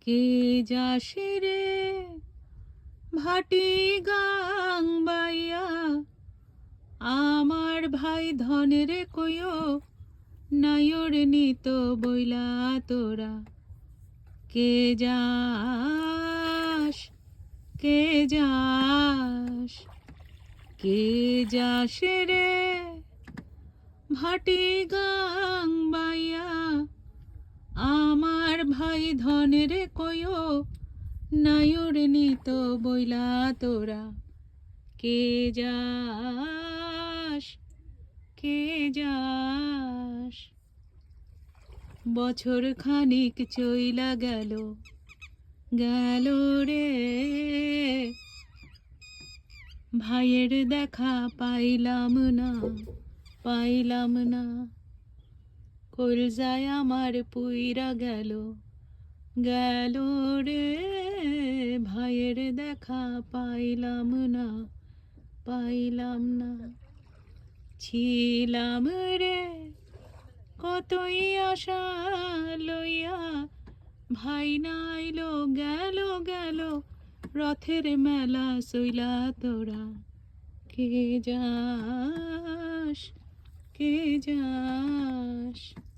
কে যাসে রে ভাটি গাং বাইয়া। আমার ভাই ধনের কইও, নায়র নিত বইলা তোরা। কে যাস কে যাস কে যাস রে ভাটি গাং বাইয়া। ভাই ধনের কইও নায়র নিত বইলা তোরা। কে যাস কে যাস? বছর খানিক চইলা গেল গেল রে। ভাইয়ের দেখা পাইলাম না পাইলাম না। কলজায় আমার পুইরা গেল গেল রে ভাইয়ের দেখা পাইলাম না পাইলাম না। ছিলাম রে, কতই আশা লইয়া, ভাই নাইলো, গেল গেল, রথের মেলা সইলা তোরা। কে যাস কে যাস?